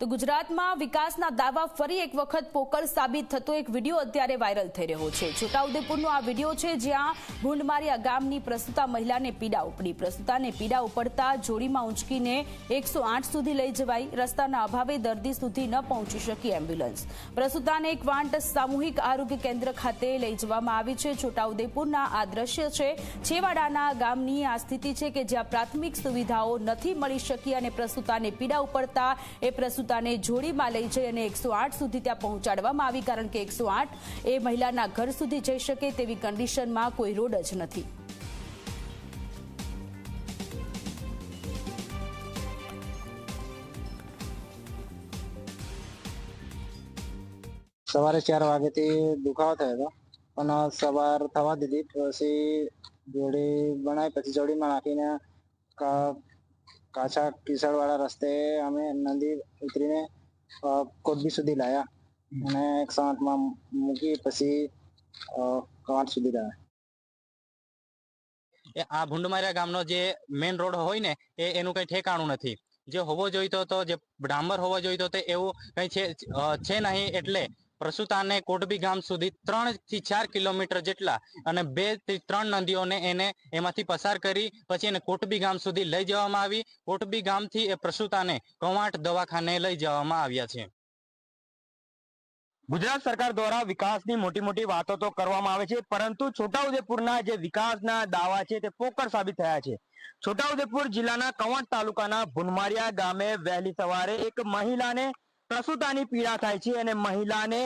તો ગુજરાતમાં વિકાસના દાવા ફરી એક વખત પોકળ સાબિત થતો એક વીડિયો અત્યારે વાયરલ થઈ રહ્યો છે. છોટાઉદેપુરનો આ વીડિયો છે જ્યાં ભૂંડમારિયા ગામની પ્રસૂતા મહિલાને પીડા ઉપડી. પ્રસૂતાને પીડા ઉપડતા જોડીમાં ઉંચકીને એકસો સુધી લઈ જવાઈ. રસ્તાના અભાવે દર્દી સુધી ન પહોંચી શકી એમ્બ્યુલન્સ. પ્રસૂતાને વાંટ સામૂહિક આરોગ્ય કેન્દ્ર ખાતે લઈ જવામાં આવી છે. છોટાઉદેપુરના આ દ્રશ્ય છે. છેવાડાના ગામની આ સ્થિતિ છે કે જ્યાં પ્રાથમિક સુવિધાઓ નથી મળી શકી અને પ્રસૂતાને પીડા ઉપડતા એ પ્રસ્તુતાને જોડીમાં લઈ જઈ અને એકસો સુધી ત્યાં પહોંચાડવામાં આવી, કારણ કે એકસો એ મહિલાના ઘર સુધી જઈ શકે તેવી કન્ડિશનમાં કોઈ રોડ જ નથી. સવારે ચાર વાગેથી દુખાવો થયો હતો. પણ સવાર થવા દીધી. પછી જોડી બનાવી, પછી જોડીમાં નાખીને કા- કાચા કિસડવાળા રસ્તે અમે નદી ઉતરીને કોટબી સુધી લાયા. અને એકસો આઠમાં મૂકી પછી કવાંટ સુધી લાયા. આ ભૂંડમારિયા ગામનો જે મેઇન રોડ હોય ને, એ એનું કઈ ઠેકાણું નથી. જે હોવો જોઈતો હતો જે ડામર હોવો જોઈતો હતો એવું કઈ છે નહીં એટલે પ્રસુતાને કોટબી ગામ સુધી ત્રણથી ચાર કિલોમીટર જેટલા અને બેથી ત્રણ નદીઓને એને એમાંથી પસાર કરી પછી એને કોટબી ગામ સુધી લઈ જવામાં આવી. કોટબી ગામથી એ પ્રસુતાને કવાંટ દવાખાને લઈ જવામાં આવ્યા છે. ગુજરાત સરકાર દ્વારા વિકાસની મોટી મોટી વાતો તો કરવામાં આવે છે, પરંતુ છોટાઉદેપુરના જે વિકાસના દાવા છે તે પોકર સાબિત થયા છે. છોટાઉદેપુર જિલ્લાના કવાંટ તાલુકાના ભુનમારિયા ગામે વહેલી સવારે એક મહિલાને પ્રસૂતાની પીડા થાય છે અને મહિલાને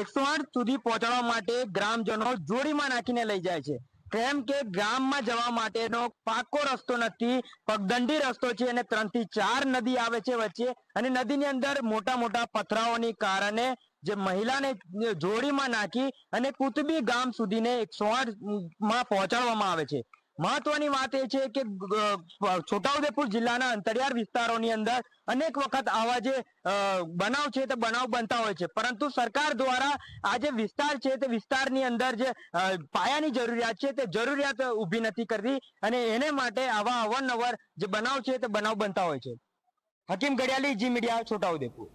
એકસો આઠ સુધી પહોંચાડવા માટે ગ્રામજનો જોડીમાં નાખીને લઈ જાય છે. કેમ કે ગામમાં જવા માટેનો પાકો રસ્તો નથી, પગદંડી રસ્તો છે અને ત્રણથી ચાર નદી આવે છે વચ્ચે અને નદીની અંદર મોટા મોટા પથરાઓની કારણે જે મહિલાને જોડીમાં નાખી અને કુતબી ગામ સુધીને એકસો આઠમાં પહોંચાડવામાં આવે છે. મહત્વની વાત એ છે કે છોટાઉદેપુર જિલ્લાના અંતરિયાળ વિસ્તારોની અંદર અનેક વખત આવા જે બનાવ છે તે બનાવ બનતા હોય છે. પરંતુ સરકાર દ્વારા આ જે વિસ્તાર છે તે વિસ્તારની અંદર જે પાયાની જરૂરિયાત છે તે જરૂરિયાત ઊભી નથી કરતી અને એને માટે આવા અવારનવાર જે બનાવ છે તે બનાવ બનતા હોય છે. હકીમ ઘડિયાલી જી મીડિયા, છોટાઉદેપુર.